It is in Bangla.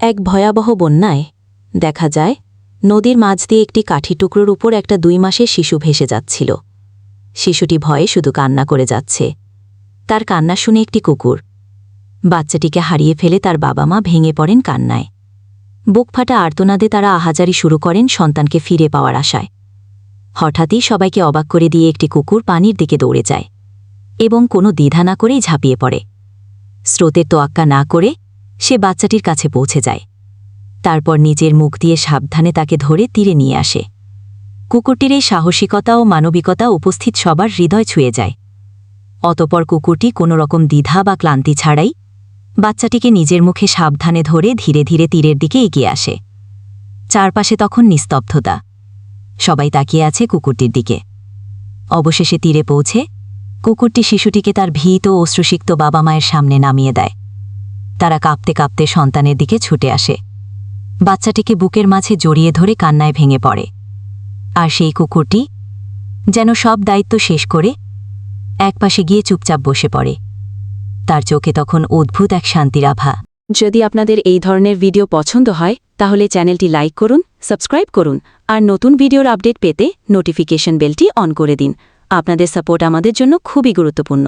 এক ভয়াবহ বন্যায়, দেখা যায়, নদীর মাঝ দিয়ে একটি কাঠি টুকরোর উপর একটা দুই মাসের শিশু ভেসে যাচ্ছিল। শিশুটি ভয়ে শুধু কান্না করে যাচ্ছে। তার কান্না শুনে একটি কুকুর। বাচ্চাটিকে হারিয়ে ফেলে তার বাবা মা ভেঙে পড়েন কান্নায়। বুকফাটা আর্তনাদে তারা আহাজারি শুরু করেন সন্তানকে ফিরে পাওয়ার আশায়। হঠাৎই সবাইকে অবাক করে দিয়ে একটি কুকুর পানির দিকে দৌড়ে যায় এবং কোনো দ্বিধা না করেই ঝাঁপিয়ে পড়ে। স্রোতের তোয়াক্কা না করে সে বাচ্চাটির কাছে পৌঁছে যায়। তারপর নিজের মুখ দিয়ে সাবধানে তাকে ধরে তীরে নিয়ে আসে। কুকুরটির এই সাহসিকতা ও মানবিকতা উপস্থিত সবার হৃদয় ছুঁয়ে যায়। অতপর কুকুরটি কোনো রকম দ্বিধা বা ক্লান্তি ছাড়াই বাচ্চাটিকে নিজের মুখে সাবধানে ধরে ধীরে ধীরে তীরের দিকে এগিয়ে আসে। চারপাশে তখন নিস্তব্ধতা। সবাই তাকিয়ে আছে কুকুরটির দিকে। অবশেষে তীরে পৌঁছে কুকুরটি শিশুটিকে তার ভীত ও অশ্রুসিক্ত বাবা মায়ের সামনে নামিয়ে দেয়। তারা কাঁপতে কাঁপতে সন্তানের দিকে ছুটে আসে। বাচ্চাটিকে বুকের মাঝে জড়িয়ে ধরে কান্নায় ভেঙে পড়ে। আর সেই কুকুরটি যেন সব দায়িত্ব শেষ করে একপাশে গিয়ে চুপচাপ বসে পড়ে। তার চোখে তখন অদ্ভুত এক শান্তির আভা। যদি আপনাদের এই ধরনের ভিডিও পছন্দ হয়, তাহলে চ্যানেলটি লাইক করুন, সাবস্ক্রাইব করুন, আর নতুন ভিডিওর আপডেট পেতে নোটিফিকেশন বেলটি অন করে দিন। আপনাদের সাপোর্ট আমাদের জন্য খুবই গুরুত্বপূর্ণ।